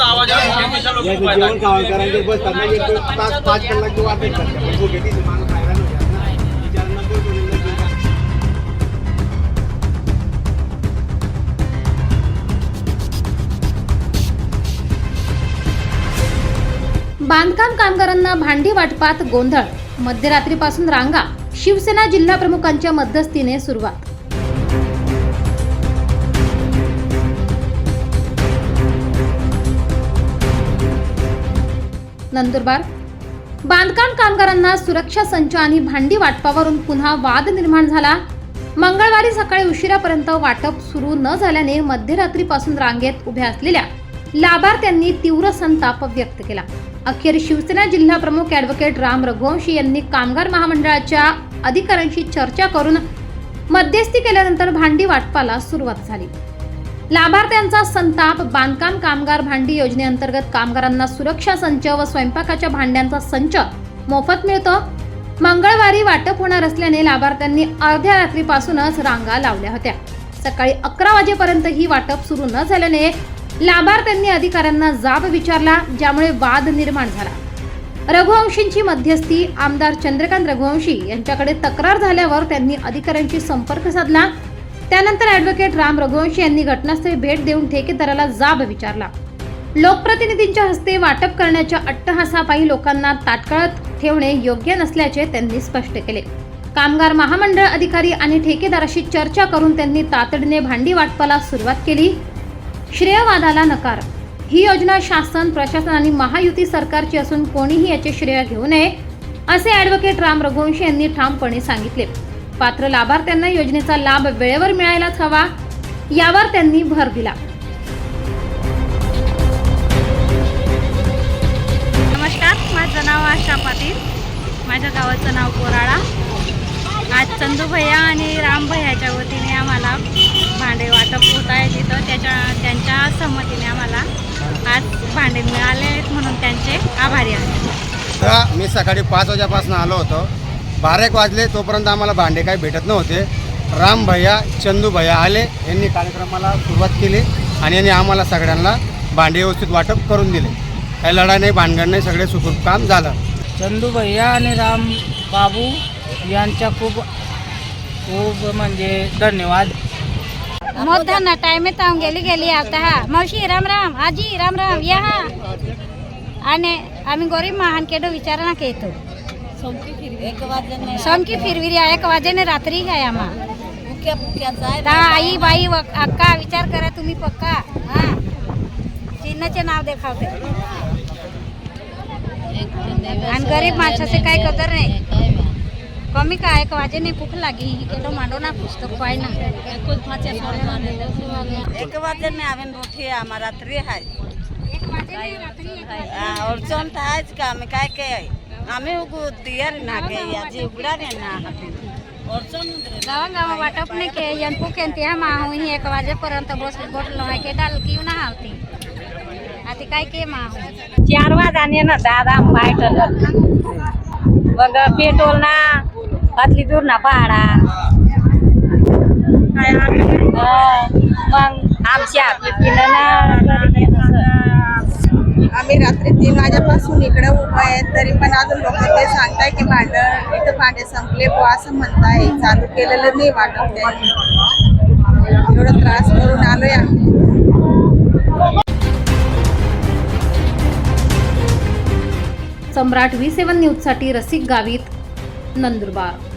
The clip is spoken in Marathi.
आवाज मोबाईल जेवण एक तास पाच कलाक भुके ती माणूस हैराण होतात ना. तो. बांधकाम कामगारांना भांडी वाटपात गोंधळ. मध्यरात्रीपासून रांगा. शिवसेना जिल्हा प्रमुखांच्या मध्यस्थीने सुरुवात. नंदुरबार बांधकाम कामगारांना सुरक्षा संच आणि भांडी वाटपावरून पुन्हा वाद निर्माण झाला. मंगळवारी सकाळी उशिरापर्यंत वाटप सुरू न झाल्याने मध्यरात्रीपासून रांगेत उभ्या असलेल्या लाभार्थ्यांनी तीव्र संताप व्यक्त केला. अखेर शिवसेना जिल्हा प्रमुख ॲडव्होकेट राम रघुवंशी यांनी कामगार महामंडळाच्या अधिकाऱ्यांशी चर्चा करून मध्यस्थी केल्यानंतर भांडी वाटपाला सुरुवात झाली. लाभार्थ्यांचा संताप बांधकाम कामगार भांडी योजनेअंतर्गत कामगारांना सुरक्षा संच व स्वयंपाकाच्या भांड्यांचा संच मोफत मिळतो. मंगळवारी वाटप होणार असल्याने लाभार्थ्यांनी अर्ध्या रात्रीपासूनच रांगा लावल्या होत्या. सकाळी अकरा वाजेपर्यंत ही वाटप सुरू न झाल्याने लाभार्थ्यांनी अधिकाऱ्यांना जाब विचारला ज्यामुळे वाद निर्माण झाला. रघुवंशींची मध्यस्थी आमदार चंद्रकांत रघुवंशी यांच्याकडे तक्रार झाल्यावर त्यांनी अधिकाऱ्यांशी संपर्क साधला. त्यानंतर ॲडव्होकेट राम रघुवंशी यांनी घटनास्थळी भेट देऊन ठेकेदाराला जाब विचारला. लोकप्रतिनिधींच्या हस्ते वाटप करण्याच्या अट्टहासापायी लोकांना ताटकळत ठेवणे योग्य नसल्याचे त्यांनी स्पष्ट केले. कामगार महामंडळ अधिकारी आणि ठेकेदाराशी चर्चा करून त्यांनी तातडीने भांडी वाटपाला सुरुवात केली. श्रेयवादाला नकार. ही योजना शासन प्रशासन आणि महायुती सरकारची असून कोणीही याचे श्रेय घेऊ नये असे ॲडव्होकेट राम रघुवंशी यांनी ठामपणे सांगितले. पात्र लाभार्थ्यांना योजनेचा लाभ वेळेवर मिळायलाच हवा यावर त्यांनी भर दिला. नमस्कार माझं नाव आशा पाटील. माझ्या गावाचं नाव कोराळा. आज चंदू भैया आणि राम भैयाच्या वतीने आम्हाला भांडे वाटप होत आहे तिथं. त्याच्या त्यांच्या संमतीने आम्हाला आज भांडे मिळाले आहेत म्हणून त्यांचे आभारी आहे मी सकाळी पाच वाजेपासून आलो होतो. बारा एक वाजले तोपर्यंत आम्हाला भांडे काही भेटत नव्हते. राम भैया चंदू भैया आले यांनी कार्यक्रमाला सुरुवात केली आणि यांनी आम्हाला सगळ्यांना भांडे व्यवस्थित वाटप करून दिले. काही लढाई नाही भानगड नाही सगळे सुखरूप काम झालं. चंदू भैया आणि राम बाबू यांच्या खूप खूप म्हणजे धन्यवाद. मोठ्यांना टायमेत आऊन गेली गेली आता हा. मावशी राम राम. आजी राम राम. या हा. आणि आम्ही गरीब महान केडो विचारणा येतो समकी फिरविरी आहे एक वाजेने रात्री काय आम्हा. ता आई बाई अक्का विचार करा तुम्ही पक्का. हा. चिन्हाचे नाव देखावते. आणि गरीब माणसाचे काय कदर नाही. कमी काय एक वाजेने भूक लागी केडो मांडो ना पुस्तक पाय ना. एक में आवेन रोटी है हमारा रात्रि है एक वाजेने रात्री आ, और चोन था आज का? हमें काय के आम्ही उगू दियर ना के या जी उगड़ा ने ना हटे और चोन गावा गावा वाटप नाही के यंपू केंती हा माहू ही एक वाजेपर्यंत बस बसलो आहे के डाल की ना हावती आता काय के माहू चार वाजाने ना दादा माहीत मग पेट्रोल ना असली दूर ना भाडा आम्ही रात्री तीन वाजेपासून इकडे उभं आहे तरी पण अजून लोक ते सांगताय की भांडं इथं भांडे संपले बुवा असं म्हणताय. चालू केलेलं नाही वाटत त्यांनी एवढं त्रास करून आलोय आम्ही. सम्राट व्ही सेवन न्यूजसाठी रसिक गावित नंदुरबार.